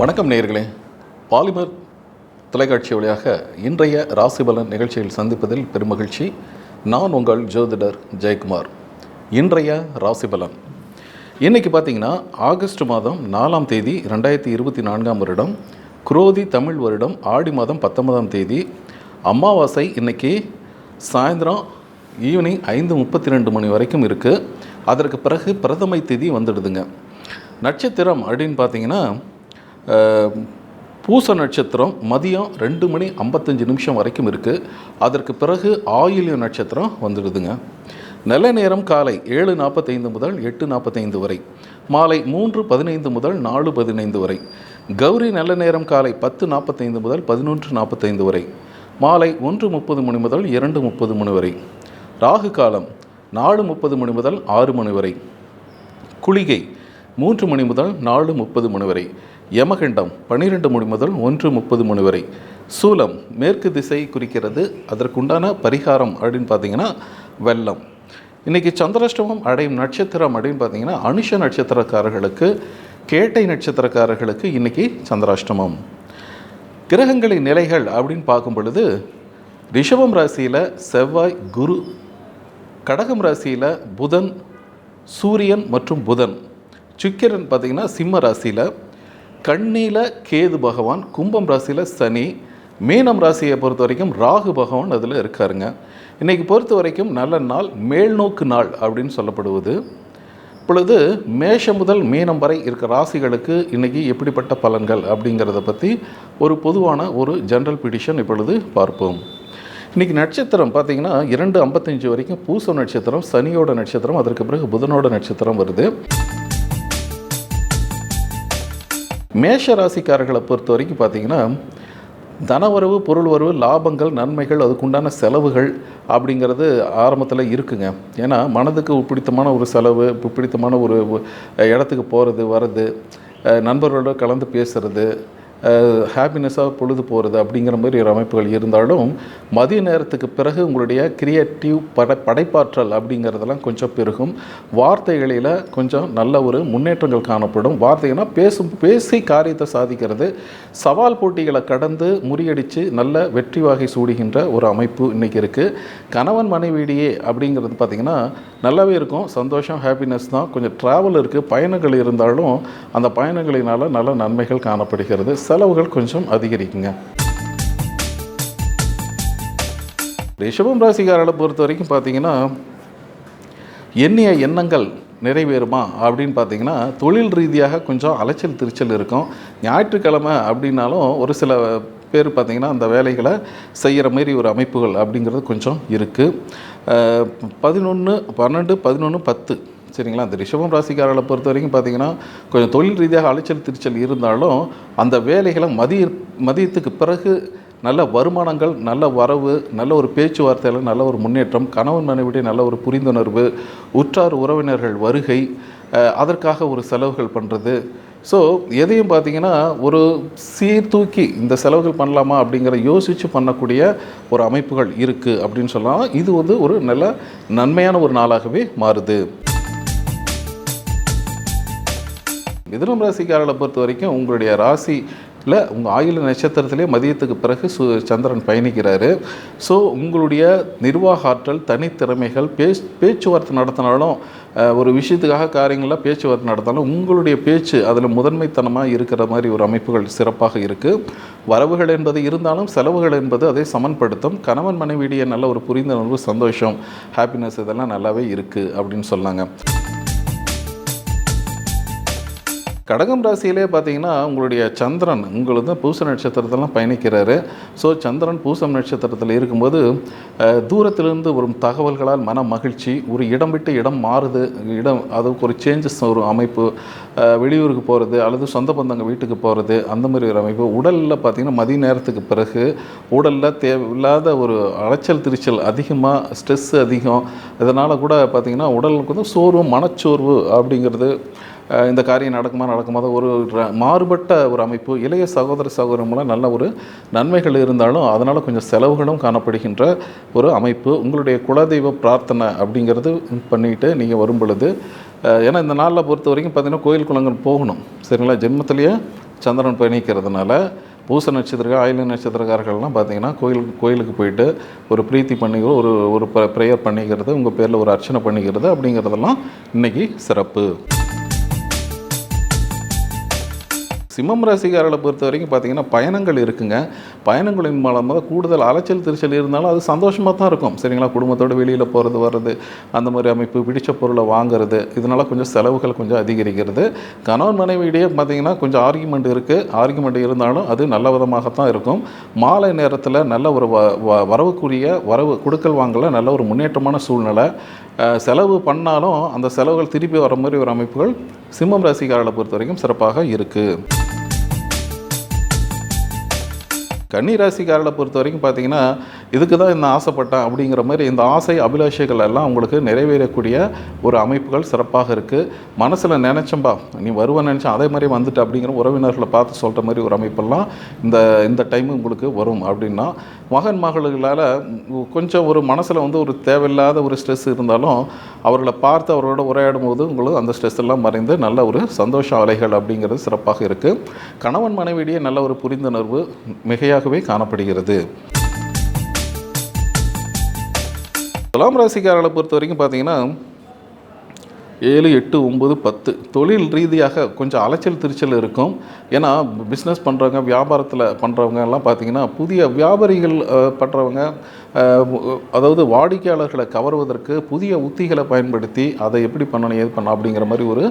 வணக்கம் நேயர்களே. பாலிமர் தொலைக்காட்சி வழியாக இன்றைய ராசிபலன் நிகழ்ச்சியில் சந்திப்பதில் பெருமகிழ்ச்சி. நான் உங்கள் ஜோதிடர் ஜெயக்குமார். இன்றைய ராசிபலன் இன்னைக்கு பார்த்தீங்கன்னா ஆகஸ்ட் மாதம் நாலாம் தேதி ரெண்டாயிரத்தி இருபத்தி நான்காம் வருடம் குரோதி தமிழ் வருடம் ஆடி மாதம் பத்தொன்பதாம் தேதி அமாவாசை இன்னைக்கு சாயந்தரம் ஈவினிங் ஐந்து முப்பத்தி ரெண்டு மணி வரைக்கும் இருக்குது அதற்கு பிறகு பிரதமை தேதி வந்துடுதுங்க. நட்சத்திரம் அப்படின்னு பார்த்தீங்கன்னா பூச நட்சத்திரம் மதியம் ரெண்டு மணி ஐம்பத்தஞ்சு நிமிஷம் வரைக்கும் இருக்குது அதற்கு பிறகு ஆயில்ய நட்சத்திரம் வந்துடுதுங்க. நல்ல நேரம் காலை ஏழு நாற்பத்தைந்து முதல் எட்டு நாற்பத்தைந்து வரை. மாலை மூன்று பதினைந்து முதல் நாலு பதினைந்து வரை. கௌரி நல்ல நேரம் காலை பத்து நாற்பத்தைந்து முதல் பதினொன்று நாற்பத்தைந்து வரை. மாலை ஒன்று முப்பது மணி முதல் இரண்டு முப்பது மணி வரை. ராகு காலம் நாலு முப்பது மணி முதல் ஆறு மணி வரை. குளிகை மூன்று மணி முதல் நாலு முப்பது மணி வரை. யமகண்டம் பன்னிரெண்டு மணி முதல் ஒன்று முப்பது மணி வரை. சூலம் மேற்கு திசை குறிக்கிறது. அதற்குண்டான பரிகாரம் அப்படின்னு பார்த்தீங்கன்னா வெள்ளம். இன்றைக்கி சந்திராஷ்டமம் அடையும் நட்சத்திரம் அப்படின்னு பார்த்தீங்கன்னா அனுஷ நட்சத்திரக்காரர்களுக்கு கேட்டை நட்சத்திரக்காரர்களுக்கு இன்றைக்கி சந்திராஷ்டமம். கிரகங்களின் நிலைகள் அப்படின்னு பார்க்கும் பொழுது ரிஷபம் ராசியில் செவ்வாய் குரு கடகம் ராசியில் புதன் சூரியன் மற்றும் புதன். சுக்கிரன் பார்த்தீங்கன்னா சிம்ம ராசியில் கண்ணியில் கேது பகவான் கும்பம் ராசியில் சனி மீனம் ராசியை பொறுத்த வரைக்கும் ராகு பகவான் அதில் இருக்காருங்க. இன்றைக்கி பொறுத்த வரைக்கும் நல்ல நாள் மேல்நோக்கு நாள் அப்படின்னு சொல்லப்படுவது. இப்பொழுது மேஷம் முதல் மீனம் வரை இருக்கிற ராசிகளுக்கு இன்றைக்கி எப்படிப்பட்ட பலன்கள் அப்படிங்கிறத பற்றி ஒரு பொதுவான ஒரு ஜென்ரல் பிடிஷன் இப்பொழுது பார்ப்போம். இன்றைக்கி நட்சத்திரம் பார்த்திங்கன்னா இரண்டு ஐம்பத்தஞ்சு வரைக்கும் பூச நட்சத்திரம் சனியோட நட்சத்திரம் அதற்கு பிறகு புதனோட நட்சத்திரம் வருது. மேஷ ராசிக்காரர்களை பொறுத்த வரைக்கும் பார்த்தீங்கன்னா தனவரவு பொருள் வரவு லாபங்கள் நன்மைகள் அதுக்குண்டான செலவுகள் அப்படிங்கிறது ஆரம்பத்தில் இருக்குங்க. ஏன்னா மனதுக்கு பிடித்தமான ஒரு செலவு பிடித்தமான ஒரு இடத்துக்கு போகிறது வர்றது நண்பர்களோட கலந்து பேசுகிறது ஹாப்பினஸாக பொழுது போகிறது அப்படிங்கிற மாதிரி ஒரு அமைப்புகள் இருந்தாலும் மதிய நேரத்துக்கு பிறகு உங்களுடைய கிரியேட்டிவ் பட படைப்பாற்றல் அப்படிங்கிறதெல்லாம் கொஞ்சம் பெருகும். வார்த்தைகளில் கொஞ்சம் நல்ல ஒரு முன்னேற்றங்கள் காணப்படும். வார்த்தைகள்னால் பேசும் பேசி காரியத்தை சாதிக்கிறது. சவால் போட்டிகளை கடந்து முறியடித்து நல்ல வெற்றி வாகை சூடுகின்ற ஒரு அமைப்பு இன்றைக்கி இருக்குது கணவன் மனைவியிடையே அப்படிங்கிறது பார்த்திங்கன்னா நல்லாவே இருக்கும். சந்தோஷம் ஹாப்பினஸ் தான். கொஞ்சம் ட்ராவல் இருக்குது பயணங்கள் இருந்தாலும் அந்த பயணங்களினால் நல்ல நன்மைகள் காணப்படுகிறது. செலவுகள் கொஞ்சம் அதிகரிக்குங்க. ரிஷபம் ராசிக்காரர்களை பொறுத்த வரைக்கும் பார்த்தீங்கன்னா எண்ணிய எண்ணங்கள் நிறைவேறுமா அப்படின்னு பார்த்தீங்கன்னா தொழில் ரீதியாக கொஞ்சம் அலைச்சல் திருச்சல் இருக்கும். ஞாயிற்றுக்கிழமை அப்படின்னாலும் ஒரு சில பேர் பார்த்திங்கன்னா அந்த வேலைகளை செய்கிற மாதிரி ஒரு அமைப்புகள் அப்படிங்கிறது கொஞ்சம் இருக்குது பதினொன்று பன்னெண்டு பதினொன்று பத்து சரிங்களா? அந்த ரிஷபம் ராசிக்காரர்களை பொறுத்த வரைக்கும் பார்த்தீங்கன்னா கொஞ்சம் தொழில் ரீதியாக அலைச்சல் திருச்சல் இருந்தாலும் அந்த வேலைகளை மதிய மதியத்துக்கு பிறகு நல்ல வருமானங்கள் நல்ல வரவு நல்ல ஒரு பேச்சுவார்த்தையில் நல்ல ஒரு முன்னேற்றம் கணவன் மனைவிடைய நல்ல ஒரு புரிந்துணர்வு உற்றார் உறவினர்கள் வருகை அதற்காக ஒரு செலவுகள் பண்ணுறது ஸோ எதையும் பார்த்தீங்கன்னா ஒரு சீர்தூக்கி இந்த செலவுகள் பண்ணலாமா அப்படிங்கிற யோசித்து பண்ணக்கூடிய ஒரு அமைப்புகள் இருக்குது அப்படின்னு சொல்லலாம் இது வந்து ஒரு நல்ல நன்மையான ஒரு நாளாகவே மாறுது. மிதுனம் ராசிக்காரர்களை பொறுத்த வரைக்கும் உங்களுடைய ராசியில் உங்கள் ஆயுள நட்சத்திரத்திலே மதியத்துக்கு பிறகு சு சந்திரன் பயணிக்கிறாரு. ஸோ உங்களுடைய நிர்வாக ஆற்றல் தனித்திறமைகள் பேச் பேச்சுவார்த்தை நடத்தினாலும் ஒரு விஷயத்துக்காக காரியங்களாக பேச்சுவார்த்தை நடத்தினாலும் உங்களுடைய பேச்சு அதில் முதன்மைத்தனமாக இருக்கிற மாதிரி ஒரு அமைப்புகள் சிறப்பாக இருக்குது வரவுகள் என்பது இருந்தாலும் செலவுகள் என்பது அதை சமன்படுத்தும். கணவன் மனைவியிடையே நல்ல ஒரு புரிந்துணர்வு சந்தோஷம் ஹாப்பினஸ் இதெல்லாம் நல்லாவே இருக்குது அப்படின்னு சொன்னாங்க. கடகம் ராசியிலே பார்த்தீங்கன்னா உங்களுடைய சந்திரன் உங்களுக்கு தான் பூச நட்சத்திரத்தெல்லாம் பயணிக்கிறாரு. ஸோ சந்திரன் பூசம் நட்சத்திரத்தில் இருக்கும்போது தூரத்திலிருந்து வரும் தகவல்களால் மன மகிழ்ச்சி ஒரு இடம் விட்டு இடம் மாறுது. இடம் அதுக்கு ஒரு சேஞ்சஸ் ஒரு அமைப்பு வெளியூருக்கு போகிறது அல்லது சொந்த பந்தங்க வீட்டுக்கு போகிறது அந்த மாதிரி ஒரு அமைப்பு. உடலில் பார்த்தீங்கன்னா மதிய நேரத்துக்கு பிறகு உடலில் தேவையில்லாத ஒரு அலைச்சல் திரிச்சல் அதிகமாக ஸ்ட்ரெஸ் அதிகம். இதனால் கூட பார்த்திங்கன்னா உடலுக்கு வந்து சோர்வு மனச்சோர்வு அப்படிங்கிறது இந்த காரியம் நடக்குமா நடக்குமா ஒரு மாறுபட்ட ஒரு அமைப்பு. இளைய சகோதர சகோதரர் மூலம் நல்ல ஒரு நன்மைகள் இருந்தாலும் அதனால் கொஞ்சம் செலவுகளும் காணப்படுகின்ற ஒரு அமைப்பு. உங்களுடைய குலதெய்வ பிரார்த்தனை அப்படிங்கிறது பண்ணிட்டு நீங்கள் வரும் பொழுது ஏன்னா இந்த நாளில் பொறுத்த வரைக்கும் பார்த்தீங்கன்னா கோயில் குளங்கள் போகணும். சரிங்களா? ஜென்மத்திலேயே சந்திரன் பயணிக்கிறதுனால பூச நட்சத்திரம் ஆயுள நட்சத்திரக்காரர்கள்லாம் பார்த்தீங்கன்னா கோயிலுக்கு கோயிலுக்கு போயிட்டு ஒரு பிரீத்தி பண்ணிக்கிறது ஒரு ஒரு ப்ரேயர் பண்ணிக்கிறது உங்கள் பேரில் ஒரு அர்ச்சனை பண்ணிக்கிறது அப்படிங்கிறதெல்லாம் இன்றைக்கி சிறப்பு. சிம்மம் ராசிக்காரர்களை பொறுத்த வரைக்கும் பார்த்தீங்கன்னா பயணங்கள் இருக்குங்க. பயணங்களின் மூலமாக கூடுதல் அலைச்சல் திருச்சல் இருந்தாலும் அது சந்தோஷமாக தான் இருக்கும். சரிங்களா? குடும்பத்தோடு வெளியில் போகிறது வர்றது அந்த மாதிரி அமைப்பு பிடிச்ச பொருளை வாங்குறது இதனால் கொஞ்சம் செலவுகள் கொஞ்சம் அதிகரிக்கிறது. கணவன் மனைவியிடையே பார்த்தீங்கன்னா கொஞ்சம் ஆர்குமெண்ட் இருக்குது ஆர்குமெண்ட் இருந்தாலும் அது நல்ல விதமாகத்தான் இருக்கும். மாலை நேரத்தில் நல்ல ஒரு வ வ- வரவுக்குரிய வரவு கொடுக்கல் வாங்கல நல்ல ஒரு முன்னேற்றமான சூழ்நிலை. செலவு பண்ணாலும் அந்த செலவுகள் திருப்பி வர மாதிரி ஒரு அமைப்புகள் சிம்மம் ராசிக்காரர்களை பொறுத்த வரைக்கும் சிறப்பாக இருக்குது கன்னி ராசிக்காரர்களை பொறுத்த வரைக்கும் பார்த்தீங்கன்னா இதுக்கு தான் இந்த ஆசைப்பட்டேன் அப்படிங்கிற மாதிரி இந்த ஆசை அபிலாஷைகள் எல்லாம் உங்களுக்கு நிறைவேறக்கூடிய ஒரு அமைப்புகள் சிறப்பாக இருக்குது மனசில் நினச்சம்பா நீ வருவ நினச்சா அதே மாதிரி வந்துட்டு அப்படிங்கிற உறவினர்களை பார்த்து சொல்கிற மாதிரி ஒரு அமைப்பெல்லாம் இந்த இந்த டைம் உங்களுக்கு வரும் அப்படின்னா மகன் மகள்களால் கொஞ்சம் ஒரு மனசில் வந்து ஒரு தேவையில்லாத ஒரு ஸ்ட்ரெஸ் இருந்தாலும் அவர்களை பார்த்து அவரோட உரையாடும் போது உங்களுக்கு அந்த ஸ்ட்ரெஸ் எல்லாம் மறைந்து நல்ல ஒரு சந்தோஷ அலைகள் அப்படிங்கிறது சிறப்பாக இருக்குது கணவன் மனைவியிடையே நல்ல ஒரு புரிந்துணர்வு மிகையாக மிகையாகவே காணப்படுகிறது. துலாம் ராசிக்காரர்களை பொறுத்த வரைக்கும் பார்த்தீங்கன்னா ஏழு எட்டு ஒம்பது பத்து. தொழில் ரீதியாக கொஞ்சம் அலைச்சல் திருச்சல் இருக்கும். ஏன்னா பிஸ்னஸ் பண்ணுறவங்க வியாபாரத்தில் பண்ணுறவங்க எல்லாம் பார்த்தீங்கன்னா புதிய வியாபாரிகள் பண்ணுறவங்க அதாவது வாடிக்கையாளர்களை கவர்வதற்கு புதிய உத்திகளை பயன்படுத்தி அதை எப்படி பண்ணணும் ஏது பண்ணணும் அப்படிங்கிற மாதிரி ஒரு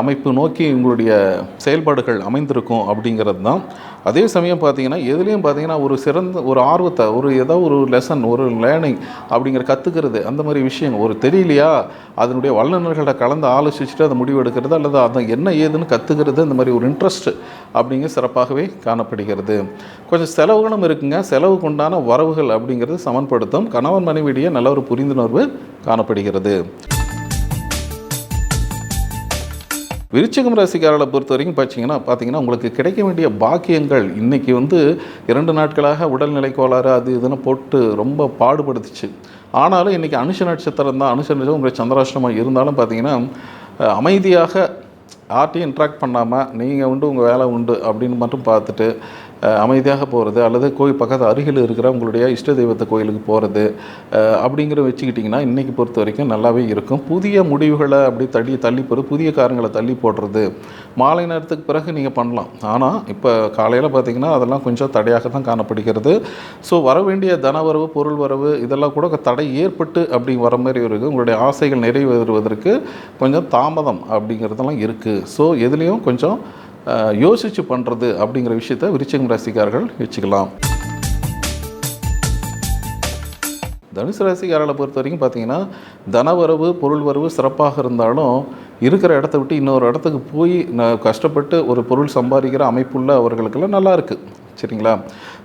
அமைப்பு நோக்கி உங்களுடைய செயல்பாடுகள் அமைந்திருக்கும் அப்படிங்கிறது தான். அதே சமயம் பார்த்தீங்கன்னா எதுலேயும் பார்த்தீங்கன்னா ஒரு சிறந்த ஒரு ஆர்வத்தை ஒரு ஏதோ ஒரு லெசன் ஒரு லேர்னிங் அப்படிங்கிற கற்றுக்கிறது அந்த மாதிரி விஷயங்கள் ஒரு தெரியலையா? அதனுடைய வல்லுநர்கள் கலந்து ஆலோசிச்சுட்டு அதை முடிவு எடுக்கிறது அல்லது அதை என்ன ஏதுன்னு கற்றுக்கிறது இந்த மாதிரி ஒரு இன்ட்ரெஸ்ட் அப்படிங்க சிறப்பாகவே காணப்படுகிறது. கொஞ்சம் செலவுகளும் இருக்குங்க. செலவுக்கு உண்டான வரவுகள் அப்படிங்கிறது சமன்படுத்தும். கணவன் மனைவியிடையே நல்ல ஒரு புரிந்துணர்வு காணப்படுகிறது. விருச்சிகம் ராசிக்காரர்களை பொறுத்த வரைக்கும் பார்த்தீங்கன்னா பார்த்தீங்கன்னா உங்களுக்கு கிடைக்க வேண்டிய பாக்கியங்கள் இன்னைக்கு வந்து இரண்டு நாட்களாக உடல்நிலை கோளாறு அது இதுன்னு போட்டு ரொம்ப பாடுபடுத்துச்சு. ஆனாலும் இன்றைக்கி அனுஷ நட்சத்திரம் தான் அனுஷ நட்சத்திரம் உங்களுக்கு சந்திராஷ்டமாக இருந்தாலும் பார்த்தீங்கன்னா அமைதியாக யார்ட்டையும் இன்ட்ராக்ட் பண்ணாமல் நீங்கள் உண்டு உங்கள் வேலை உண்டு அப்படின்னு மட்டும் பார்த்துட்டு அமைதியாக போகிறது அல்லது கோயில் பக்கத்து அருகில் இருக்கிற உங்களுடைய இஷ்ட தெய்வத்தை கோயிலுக்கு போகிறது அப்படிங்கிற வச்சுக்கிட்டிங்கன்னா இன்றைக்கி பொறுத்த வரைக்கும் நல்லாவே இருக்கும். புதிய முடிவுகளை அப்படி தள்ளி தள்ளி போகிறது புதிய காரங்களை தள்ளி போடுறது மாலை நேரத்துக்கு பிறகு நீங்கள் பண்ணலாம். ஆனால் இப்போ காலையில் பார்த்தீங்கன்னா அதெல்லாம் கொஞ்சம் தடையாக தான் காணப்படுகிறது. ஸோ வர வேண்டிய தனவரவு பொருள் வரவு இதெல்லாம் கூட தடை ஏற்பட்டு அப்படி வர மாதிரி இருக்குது உங்களுடைய ஆசைகள் நிறைவேறுவதற்கு கொஞ்சம் தாமதம் அப்படிங்கிறதெல்லாம் இருக்குது ஸோ எதுலேயும் கொஞ்சம் யோசித்து பண்ணுறது அப்படிங்கிற விஷயத்த விருச்சிகம் ராசிக்காரர்கள் வச்சுக்கலாம் தனுசு ராசிக்காரர்களை பொறுத்த வரைக்கும் பார்த்தீங்கன்னா தனவரவு பொருள் வரவு சிறப்பாக இருந்தாலும் இருக்கிற இடத்த விட்டு இன்னொரு இடத்துக்கு போய் கஷ்டப்பட்டு ஒரு பொருள் சம்பாதிக்கிற அமைப்புள்ள அவர்களுக்கெல்லாம் நல்லா இருக்குது சரிங்களா?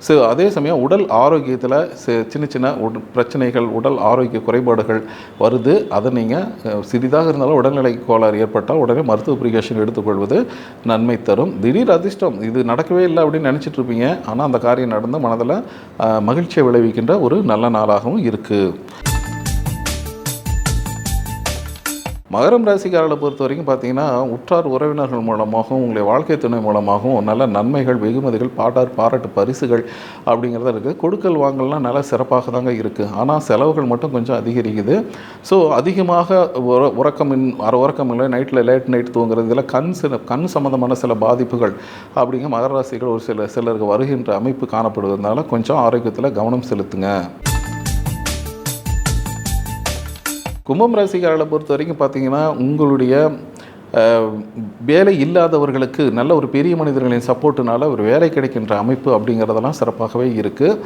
ஸோ அதே சமயம் உடல் ஆரோக்கியத்தில் சின்ன சின்ன உட பிரச்சனைகள் உடல் ஆரோக்கிய குறைபாடுகள் வருது. அதை நீங்கள் சிறிதாக இருந்தாலும் உடல்நிலை கோளாறு ஏற்பட்டால் உடனே மருத்துவ பிரிகாஷன் எடுத்துக்கொள்வது நன்மை தரும். திடீர் அதிர்ஷ்டம் இது நடக்கவே இல்லை அப்படின்னு நினச்சிட்டு இருப்பீங்க. ஆனால் அந்த காரியம் நடந்து மனதில் மகிழ்ச்சியை விளைவிக்கின்ற ஒரு நல்ல நாளாகவும் இருக்குது மகரம் ராசிக்காரர்களை பொறுத்த வரைக்கும் பார்த்தீங்கன்னா உற்றார் உறவினர்கள் மூலமாகவும் உங்களுடைய வாழ்க்கை துணை மூலமாகவும் நல்ல நன்மைகள் வெகுமதிகள் பாட்டார் பாராட்டு பரிசுகள் அப்படிங்கிறத இருக்குது கொடுக்கல் வாங்கலாம் நல்லா சிறப்பாக தாங்க இருக்குது ஆனால் செலவுகள் மட்டும் கொஞ்சம் அதிகரிக்குது. ஸோ அதிகமாக உற உறக்கமின் அரை உறக்கம் இல்லை நைட்டில் லேட் நைட் தூங்குறது இதில் கண் சில கண் சம்மந்தமான சில பாதிப்புகள் அப்படிங்கிற மகர ராசிகள் ஒரு சில சிலருக்கு வருகின்ற அமைப்பு காணப்படுவதனால கொஞ்சம் ஆரோக்கியத்தில் கவனம் செலுத்துங்க. கும்பம் ராசிக்காரர்களை பொறுத்த வரைக்கும் பார்த்தீங்கன்னா உங்களுடைய வேலை இல்லாதவர்களுக்கு நல்ல ஒரு பெரிய மனிதர்களின் சப்போர்ட்டுனால ஒரு வேலை கிடைக்கின்ற அமைப்பு அப்படிங்கிறதெல்லாம் சிறப்பாகவே இருக்குது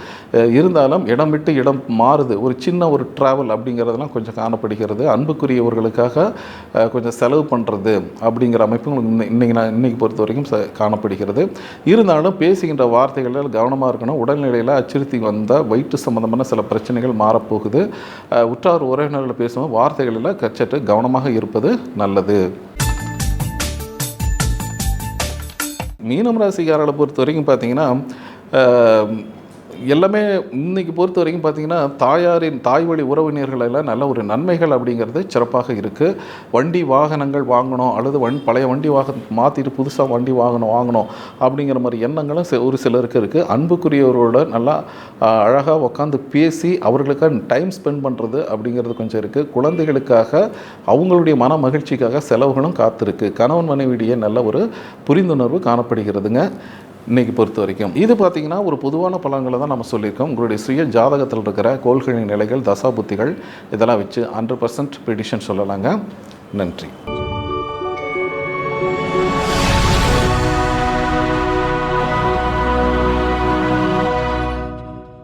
இருந்தாலும் இடம் விட்டு இடம் மாறுது. ஒரு சின்ன ஒரு ட்ராவல் அப்படிங்கிறதெல்லாம் கொஞ்சம் காணப்படுகிறது. அன்புக்குரியவர்களுக்காக கொஞ்சம் செலவு பண்ணுறது அப்படிங்கிற அமைப்பும் இன்னை- இன்னைக்கு நான் இன்றைக்கி பொறுத்த வரைக்கும் ச- காணப்படுகிறது. இருந்தாலும் பேசுகின்ற வார்த்தைகளில் கவனமாக இருக்கணும். உடல்நிலையில் அச்சுறுத்தி வந்த வயிற்று சம்மந்தமான சில பிரச்சனைகள் மாறப்போகுது. உற்றார் உறவினர்கள் பேசும்போது வார்த்தைகளில் கச்சட்டு கவனமாக இருப்பது நல்லது. மீனம் ராசிக்காரர்களை பொறுத்த வரைக்கும் பார்த்தீங்கன்னா எல்லாமே இன்னைக்கு பொறுத்த வரைக்கும் பார்த்தீங்கன்னா தாயாரின் தாய் வழி உறவினர்கள் எல்லாம் நல்ல ஒரு நன்மைகள் அப்படிங்கிறது சிறப்பாக இருக்குது வண்டி வாகனங்கள் வாங்கணும் அல்லது வண் பழைய வண்டி வாகனம் மாற்றிட்டு புதுசாக வண்டி வாகனம் வாங்கணும் அப்படிங்கிற மாதிரி எண்ணங்களும் ஒரு சிலருக்கு இருக்குது அன்புக்குரியவரோட நல்லா அழகாக உட்காந்து பேசி அவர்களுக்காக டைம் ஸ்பெண்ட் பண்ணுறது அப்படிங்கிறது கொஞ்சம் இருக்குது குழந்தைகளுக்காக அவங்களுடைய மன மகிழ்ச்சிக்காக செலவுகளும் காத்திருக்கு. கணவன் மனைவியிடையே நல்ல ஒரு புரிந்துணர்வு காணப்படுகிறதுங்க. இன்னைக்கு பொறுத்த வரைக்கும். இது பார்த்தீங்கன்னா ஒரு பொதுவான பலன்களை தான் நம்ம சொல்லியிருக்கோம். உங்களுடைய சுய ஜாதகத்தில் இருக்கிற கோள்களின் நிலைகள் தசா புத்திகள் இதெல்லாம் வச்சு ஹண்ட்ரட் பர்சன்ட் ப்ரிடிஷன் சொல்லலாங்க. நன்றி.